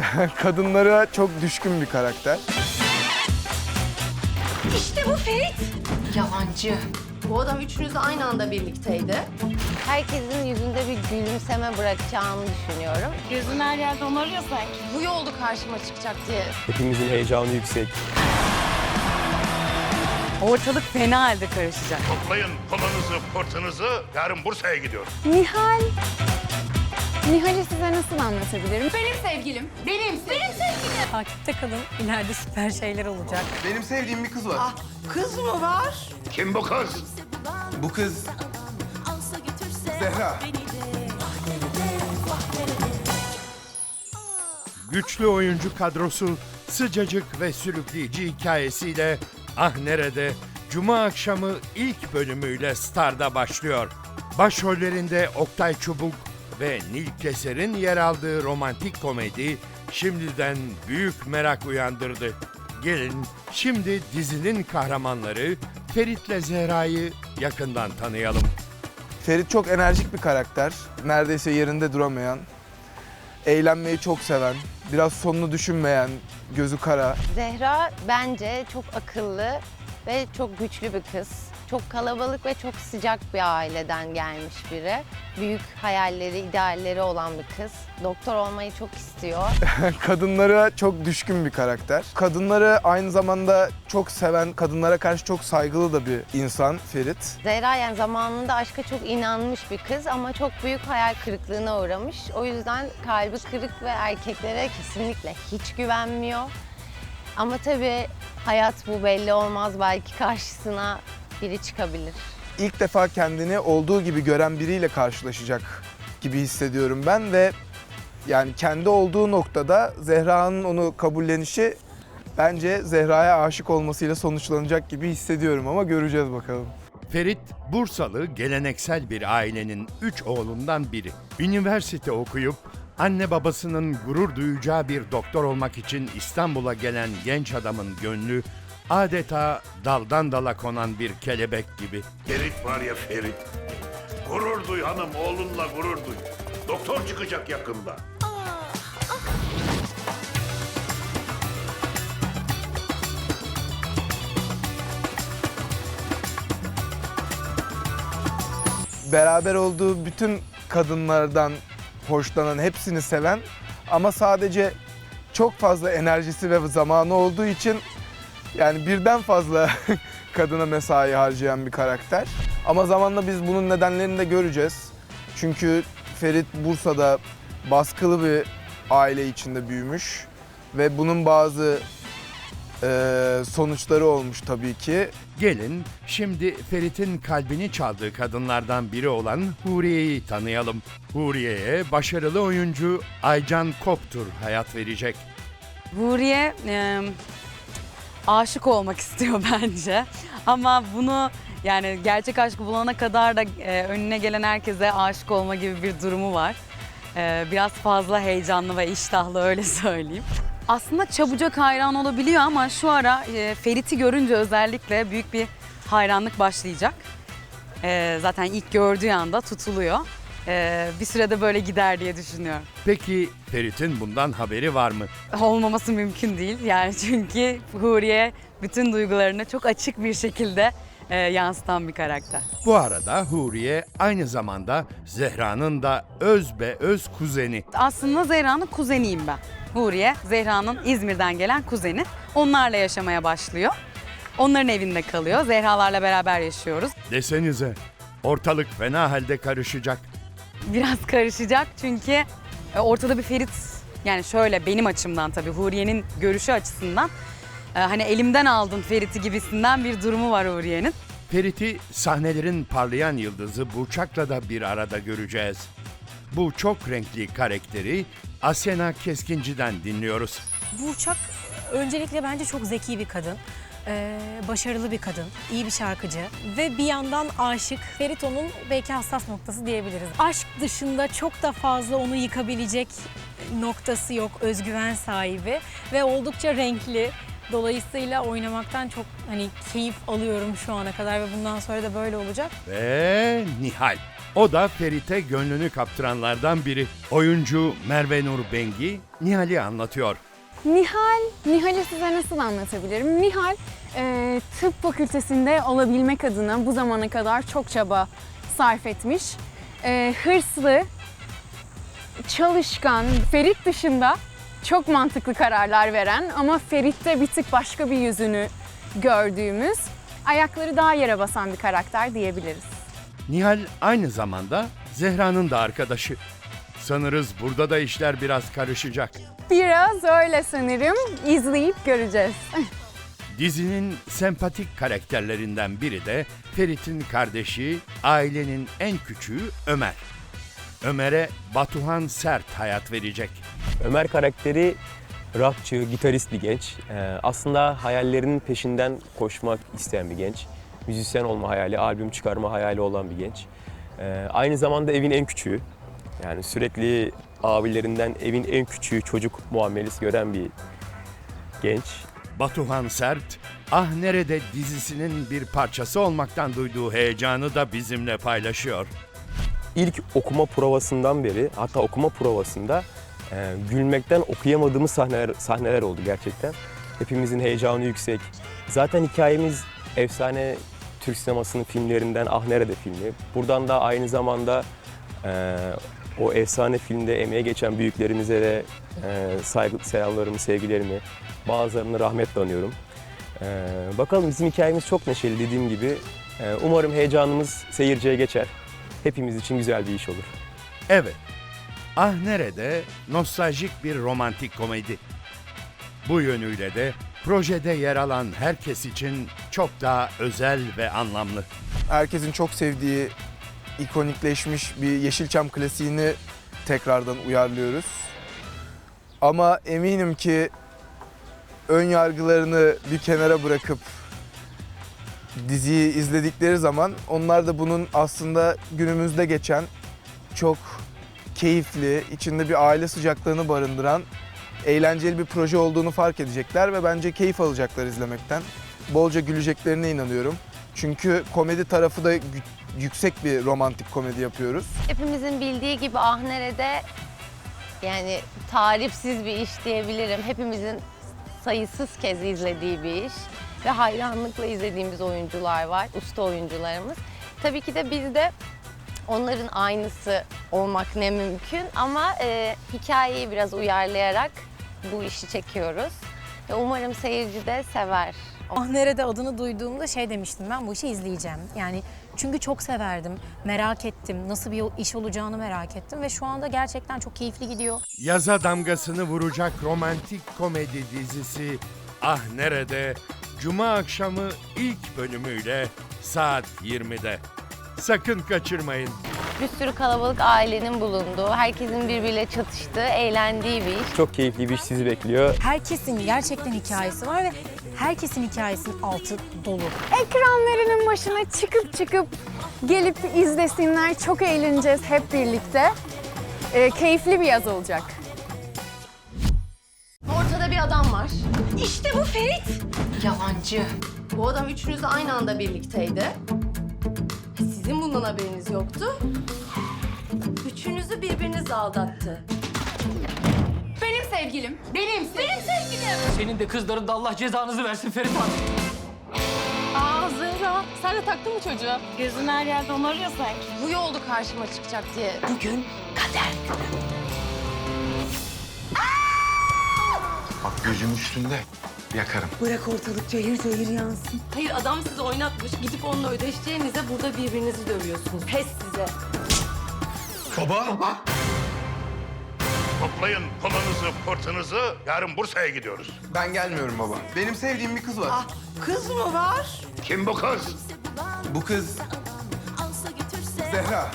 Kadınlara çok düşkün bir karakter. İşte bu Ferit. Yalancı. Bu adam üçünüz de aynı anda birlikteydi. Herkesin yüzünde bir gülümseme bırakacağını düşünüyorum. Gözün her yerde onu arıyor sanki. Bu yolda karşıma çıkacak diye. Hepimizin heyecanı yüksek. Ortalık fena halde karışacak. Toplayın pılınızı pırtınızı yarın Bursa'ya gidiyoruz. Nihal. Nihal'i size nasıl anlatabilirim? Benim sevgilim. Benim. Benim sevgilim. Takipte kalın. İleride süper şeyler olacak. Benim sevdiğim bir kız var. Kız mı var? Kim bu kız? Bu kız Zehra. Güçlü oyuncu kadrosu sıcacık ve sürükleyici hikayesiyle Ah Nerede Cuma akşamı ilk bölümüyle Star'da başlıyor. Başrollerinde Oktay Çubuk ve Nil Keser'in yer aldığı romantik komedi şimdiden büyük merak uyandırdı. Gelin şimdi dizinin kahramanları Ferit'le Zehra'yı yakından tanıyalım. Ferit çok enerjik bir karakter. Neredeyse yerinde duramayan. Eğlenmeyi çok seven. Biraz sonunu düşünmeyen, gözü kara. Zehra bence çok akıllı ve çok güçlü bir kız. Çok kalabalık ve çok sıcak bir aileden gelmiş biri. Büyük hayalleri, idealleri olan bir kız. Doktor olmayı çok istiyor. Kadınlara çok düşkün bir karakter. Kadınları aynı zamanda çok seven, kadınlara karşı çok saygılı da bir insan Ferit. Zehra yani zamanında aşka çok inanmış bir kız ama çok büyük hayal kırıklığına uğramış. O yüzden kalbi kırık ve erkeklere kesinlikle hiç güvenmiyor. Ama tabii hayat bu belli olmaz. Belki karşısına biri çıkabilir. İlk defa kendini olduğu gibi gören biriyle karşılaşacak gibi hissediyorum ben ve yani kendi olduğu noktada Zehra'nın onu kabullenişi bence Zehra'ya aşık olmasıyla sonuçlanacak gibi hissediyorum ama göreceğiz bakalım. Ferit, Bursalı geleneksel bir ailenin üç oğlundan biri. Üniversite okuyup anne babasının gurur duyacağı bir doktor olmak için İstanbul'a gelen genç adamın gönlü adeta daldan dala konan bir kelebek gibi. Ferit var ya Ferit. Gurur duy hanım oğlunla gurur duy. Doktor çıkacak yakında. beraber olduğu bütün kadınlardan hoşlanan, hepsini seven ama sadece çok fazla enerjisi ve zamanı olduğu için yani birden fazla kadına mesai harcayan bir karakter. Ama zamanla biz bunun nedenlerini de göreceğiz. Çünkü Ferit Bursa'da baskılı bir aile içinde büyümüş ve bunun bazı eee, sonuçları olmuş tabii ki. Gelin şimdi Ferit'in kalbini çaldığı kadınlardan biri olan Huriye'yi tanıyalım. Huriye'ye başarılı oyuncu Aycan Koptur hayat verecek. Huriye e, aşık olmak istiyor bence. Ama bunu yani gerçek aşkı bulana kadar da e, önüne gelen herkese aşık olma gibi bir durumu var. E, biraz fazla heyecanlı ve iştahlı öyle söyleyeyim. Aslında çabucak hayran olabiliyor ama şu ara e, Ferit'i görünce özellikle büyük bir hayranlık başlayacak. E, zaten ilk gördüğü anda tutuluyor. E, bir sürede böyle gider diye düşünüyorum. Peki Ferit'in bundan haberi var mı? olmaması mümkün değil. Yani çünkü Huriye bütün duygularını çok açık bir şekilde e, yansıtan bir karakter. Bu arada Huriye aynı zamanda Zehra'nın da öz be öz kuzeni. Aslında Zehra'nın kuzeniyim ben. Huriye, Zehra'nın İzmir'den gelen kuzeni. Onlarla yaşamaya başlıyor. Onların evinde kalıyor. Zehra'larla beraber yaşıyoruz. Desenize ortalık fena halde karışacak. Biraz karışacak çünkü e, ortada bir Ferit yani şöyle benim açımdan tabii Huriye'nin görüşü açısından e, hani elimden aldın Ferit'i gibisinden bir durumu var Huriye'nin. Ferit'i sahnelerin parlayan yıldızı Burçak'la da bir arada göreceğiz. Bu çok renkli karakteri Asena Keskinci'den dinliyoruz. Burçak öncelikle bence çok zeki bir kadın. Ee, başarılı bir kadın, iyi bir şarkıcı ve bir yandan aşık. Ferit onun belki hassas noktası diyebiliriz. Aşk dışında çok da fazla onu yıkabilecek noktası yok, özgüven sahibi ve oldukça renkli. Dolayısıyla oynamaktan çok hani keyif alıyorum şu ana kadar ve bundan sonra da böyle olacak. Ve Nihal. O da Ferit'e gönlünü kaptıranlardan biri. Oyuncu Merve Nur Bengi Nihal'i anlatıyor. Nihal, Nihal'i size nasıl anlatabilirim? Nihal e, tıp fakültesinde olabilmek adına bu zamana kadar çok çaba sarf etmiş. E, hırslı, çalışkan, Ferit dışında çok mantıklı kararlar veren ama Ferit'te bir tık başka bir yüzünü gördüğümüz, ayakları daha yere basan bir karakter diyebiliriz. Nihal aynı zamanda Zehra'nın da arkadaşı. Sanırız burada da işler biraz karışacak. Biraz öyle sanırım. İzleyip göreceğiz. Dizinin sempatik karakterlerinden biri de Ferit'in kardeşi, ailenin en küçüğü Ömer. Ömer'e Batuhan Sert hayat verecek. Ömer karakteri rockçı, gitarist bir genç. Ee, aslında hayallerinin peşinden koşmak isteyen bir genç. Müzisyen olma hayali, albüm çıkarma hayali olan bir genç. Ee, aynı zamanda evin en küçüğü. Yani sürekli abilerinden evin en küçüğü çocuk muamelesi gören bir genç. Batuhan Sert, Ah Nerede dizisinin bir parçası olmaktan duyduğu heyecanı da bizimle paylaşıyor. İlk okuma provasından beri, hatta okuma provasında e, gülmekten okuyamadığımız sahneler, sahneler oldu gerçekten. Hepimizin heyecanı yüksek. Zaten hikayemiz efsane Türk sinemasının filmlerinden Ah Nerede filmi. Buradan da aynı zamanda e, o efsane filmde emeğe geçen büyüklerimize de e, saygı, selamlarımı, sevgilerimi, bazılarını rahmetle anıyorum. E, bakalım bizim hikayemiz çok neşeli dediğim gibi. E, umarım heyecanımız seyirciye geçer. Hepimiz için güzel bir iş olur. Evet, Ah Nerede nostaljik bir romantik komedi. Bu yönüyle de projede yer alan herkes için çok daha özel ve anlamlı. herkesin çok sevdiği ikonikleşmiş bir Yeşilçam klasiğini tekrardan uyarlıyoruz. Ama eminim ki ön yargılarını bir kenara bırakıp diziyi izledikleri zaman onlar da bunun aslında günümüzde geçen çok keyifli, içinde bir aile sıcaklığını barındıran eğlenceli bir proje olduğunu fark edecekler ve bence keyif alacaklar izlemekten. Bolca güleceklerine inanıyorum. Çünkü komedi tarafı da yüksek bir romantik komedi yapıyoruz. Hepimizin bildiği gibi Ah Nere'de yani tarifsiz bir iş diyebilirim. Hepimizin sayısız kez izlediği bir iş ve hayranlıkla izlediğimiz oyuncular var, usta oyuncularımız. Tabii ki de biz de onların aynısı olmak ne mümkün ama e, hikayeyi biraz uyarlayarak bu işi çekiyoruz. Umarım seyirci de sever. Ah nerede adını duyduğumda şey demiştim ben bu işi izleyeceğim. Yani çünkü çok severdim, merak ettim, nasıl bir iş olacağını merak ettim ve şu anda gerçekten çok keyifli gidiyor. Yaza damgasını vuracak romantik komedi dizisi Ah Nerede Cuma akşamı ilk bölümüyle saat 20'de. Sakın kaçırmayın. Bir sürü kalabalık ailenin bulunduğu, herkesin birbiriyle çatıştığı, eğlendiği bir iş. Çok keyifli bir iş sizi bekliyor. Herkesin gerçekten hikayesi var ve herkesin hikayesinin altı dolu. Ekranlarının başına çıkıp çıkıp gelip izlesinler. Çok eğleneceğiz hep birlikte. Ee, keyifli bir yaz olacak. Ortada bir adam var. İşte bu Ferit. Yalancı. Bu adam üçünüzle aynı anda birlikteydi. Sizin bundan haberiniz yoktu. Üçünüzü birbirinizle aldattı. Benim sevgilim. Benim Benim sevgilim. Senin de kızların da Allah cezanızı versin Ferit abi. Aa Zehra. Sen de taktın mı çocuğa? Gözün her yerde onu arıyor sanki. Bu yolda karşıma çıkacak diye. Bugün kader. Bak gözüm üstünde. Yakarım. Bırak ortalık cayır cayır yansın. Hayır adam sizi oynatmış. Gidip onunla ödeşeceğinize burada birbirinizi dövüyorsunuz. Pes size. Baba. Toplayın pılınızı pırtınızı yarın Bursa'ya gidiyoruz. Ben gelmiyorum baba. Benim sevdiğim bir kız var. Kız mı var? Kim bu kız? Bu kız Zehra.